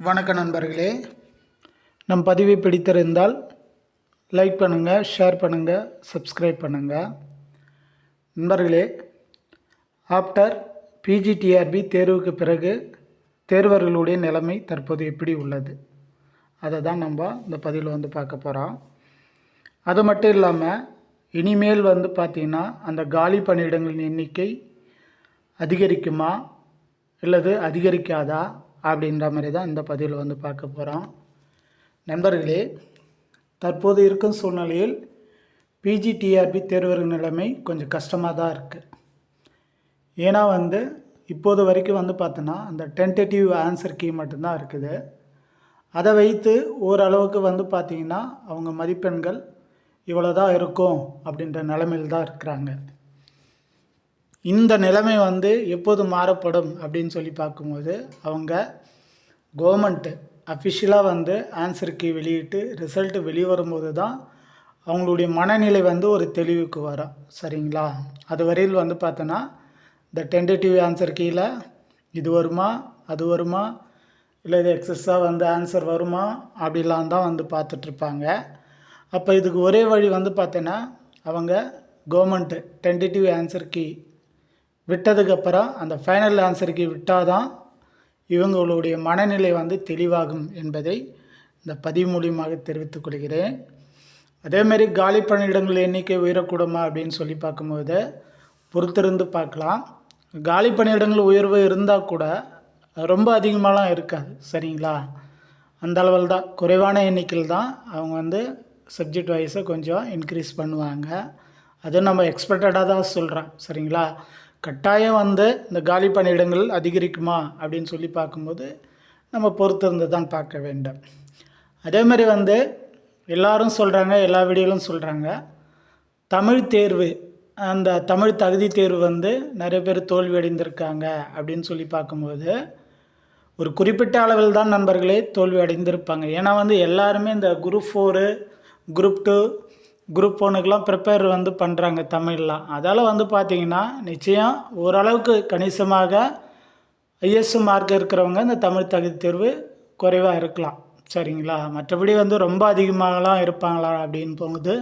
வணக்க நண்பர்களே. நம் பதிவை பிடித்திருந்தால் லைக் பண்ணுங்கள் ஷேர் பண்ணுங்கள் சப்ஸ்கிரைப் பண்ணுங்கள் நண்பர்களே ஆஃப்டர் பிஜிடிஆர்பி தேர்வுக்கு பிறகு தேர்வர்களுடைய நிலைமை தற்போது எப்படி உள்ளது? அதை தான் நம்ம இந்த பதிவில் வந்து பார்க்க போகிறோம் அது மட்டும் இல்லாமல் இனிமேல் வந்து பார்த்திங்கன்னா அந்த காலி பணியிடங்களின் எண்ணிக்கை அதிகரிக்குமா? இல்லது அதிகரிக்காதா? அப்படின்ற மாதிரி தான் இந்த பதிவில் வந்து பார்க்க போகிறோம். நண்பர்களே தற்போது இருக்கும் சூழ்நிலையில் பிஜிடிஆர்பி தேர்வர்கள் நிலைமை கொஞ்சம் கஷ்டமாக தான் இருக்குது ஏன்னா வந்து இப்போது வரைக்கும் வந்து பார்த்தோன்னா அந்த டென்டேட்டிவ் ஆன்சர் கீ மட்டும்தான் இருக்குது. அதை வைத்து ஓரளவுக்கு வந்து பார்த்திங்கன்னா அவங்க மதிப்பெண்கள் இவ்வளோ தான் இருக்கும் அப்படின்ற நிலமையில் தான் இருக்கிறாங்க. இந்த நிலைமை வந்து எப்போது மாறப்படும் அப்படின்னு சொல்லி பார்க்கும்போது அவங்க கவர்மெண்ட்டு அஃபிஷியலாக வந்து ஆன்சருக்கு வெளியிட்டு ரிசல்ட்டு வெளிவரும்போது தான் அவங்களுடைய மனநிலை வந்து ஒரு தெளிவுக்கு வரும். சரிங்களா? அது வரையில் வந்து பார்த்தோன்னா இந்த டென்டேட்டிவ் ஆன்சர் கீழே இது வருமா அது வருமா இல்லை இது எக்ஸஸாக வந்து ஆன்சர் வருமா அப்படிலாம் தான் வந்து பார்த்துட்ருப்பாங்க அப்போ இதுக்கு ஒரே வழி வந்து பார்த்தோன்னா அவங்க கவர்மெண்ட்டு டென்டேட்டிவ் ஆன்சர் கீ விட்டதுக்கப்புறம் அந்த ஃபைனல் ஆன்சருக்கு விட்டால் தான் இவங்களுடைய மனநிலை வந்து தெளிவாகும் என்பதை இந்த பதிவு மூலியமாக தெரிவித்துக் கொள்கிறேன். அதேமாரி காலி பணியிடங்கள் எண்ணிக்கை உயரக்கூடுமா அப்படின்னு சொல்லி பார்க்கும்போது பொறுத்திருந்து பார்க்கலாம். காலி பணியிடங்கள் உயர்வு இருந்தால் கூட ரொம்ப அதிகமாகலாம் இருக்காது சரிங்களா? அந்த அளவில் தான் குறைவான எண்ணிக்கையில் தான் அவங்க வந்து சப்ஜெக்ட் வைஸை கொஞ்சம் இன்க்ரீஸ் பண்ணுவாங்க. அதுவும் நம்ம எக்ஸ்பெக்டடாக தான் சொல்கிறோம் சரிங்களா? கட்டாயம் வந்து இந்த காலி பணியிடங்கள் அதிகரிக்குமா அப்படின்னு சொல்லி பார்க்கும்போது நம்ம பொறுத்திருந்து தான் பார்க்க வேண்டும். அதே மாதிரி வந்து எல்லாரும் சொல்கிறாங்க எல்லா வீடியோலும் சொல்கிறாங்க தமிழ் தேர்வு அந்த தமிழ் தகுதி தேர்வு வந்து நிறைய பேர் தோல்வி அடைந்திருக்காங்க அப்படின்னு சொல்லி பார்க்கும்போது ஒரு குறிப்பிட்ட அளவில் தான் நண்பர்களே தோல்வி அடைந்திருப்பாங்க. ஏன்னா வந்து எல்லாருமே இந்த group four group two group ஒன்றுக்கெலாம் prepare வந்து பண்ணுறாங்க தமிழ்லாம். அதால் வந்து பார்த்திங்கன்னா நிச்சயம் ஓரளவுக்கு கணிசமாக ஐஎஸ்சி மார்க் இருக்கிறவங்க இந்த தமிழ் தகுதி தேர்வு குறைவாக இருக்கலாம். சரிங்களா? மற்றபடி வந்து ரொம்ப அதிகமாகலாம் இருப்பாங்களா அப்படின்னு போகுது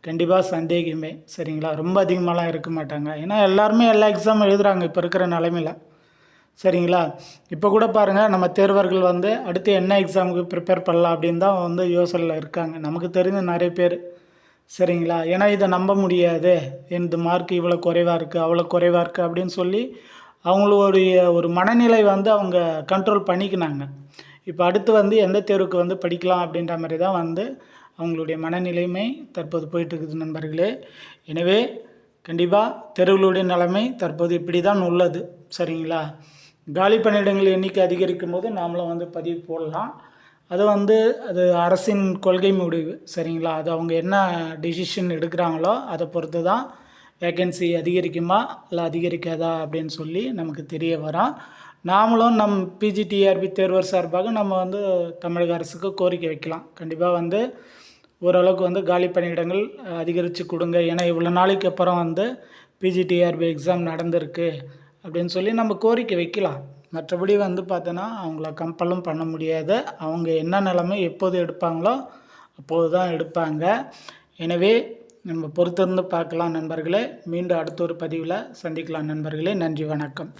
கண்டிப்பாக சந்தேகமே. சரிங்களா? ரொம்ப அதிகமாகலாம் இருக்க மாட்டாங்க. ஏன்னா எல்லாருமே எல்லா எக்ஸாம் எழுதுகிறாங்க இப்போ இருக்கிற நிலமையில். சரிங்களா? இப்போ கூட பாருங்கள் நம்ம தேர்வர்கள் வந்து அடுத்து என்ன எக்ஸாமுக்கு ப்ரிப்பேர் பண்ணலாம் அப்படின்னு தான் வந்து யோசனையில் இருக்காங்க. நமக்கு தெரிஞ்ச நிறைய பேர் சரிங்களா? ஏன்னா இதை நம்ப முடியாது. இந்த மார்க் இவ்வளோ குறைவாக இருக்குது அவ்வளோ குறைவாக இருக்குது அப்படின்னு சொல்லி அவங்களுடைய ஒரு மனநிலை வந்து அவங்க கண்ட்ரோல் பண்ணிக்கினாங்க. இப்போ அடுத்து வந்து எந்த தேர்வுக்கு வந்து படிக்கலாம் அப்படின்ற மாதிரி தான் வந்து அவங்களுடைய மனநிலைமை தற்போது போயிட்டுருக்குது நண்பர்களே. எனவே கண்டிப்பாக தெருவுகளுடைய நிலைமை தற்போது இப்படி தான் உள்ளது. சரிங்களா? காலி பணியிடங்கள் எண்ணிக்கை அதிகரிக்கும் போது நாமளும் வந்து பதிவு போடலாம். அது வந்து அது அரசின் கொள்கை முடிவு சரிங்களா? அது அவங்க என்ன டிசிஷன் எடுக்கிறாங்களோ அதை பொறுத்து தான் வேக்கன்சி அதிகரிக்குமா இல்லை அதிகரிக்காதா அப்படின்னு சொல்லி நமக்கு தெரிய வரும். நாமளும் நம் பிஜிடிஆர்பி தேர்வர் சார்பாக நம்ம வந்து தமிழக அரசுக்கு கோரிக்கை வைக்கலாம். கண்டிப்பாக வந்து ஓரளவுக்கு வந்து காலி பணியிடங்கள் அதிகரித்து கொடுங்க. ஏன்னா இவ்வளோ நாளைக்கு அப்புறம் வந்து பிஜிடிஆர்பி எக்ஸாம் நடந்திருக்கு அப்படின்னு சொல்லி நம்ம கோரிக்கை வைக்கலாம். மற்றபடி வந்து பார்த்தோன்னா அவங்கள கம்பலும் பண்ண முடியாது. அவங்க என்ன நிலைமை எப்போது எடுப்பாங்களோ அப்போது தான் எடுப்பாங்க. எனவே நம்ம பொறுத்திருந்து பார்க்கலாம் நண்பர்களே. மீண்டும் அடுத்த ஒரு பதிவில் சந்திக்கலாம் நண்பர்களே. நன்றி வணக்கம்.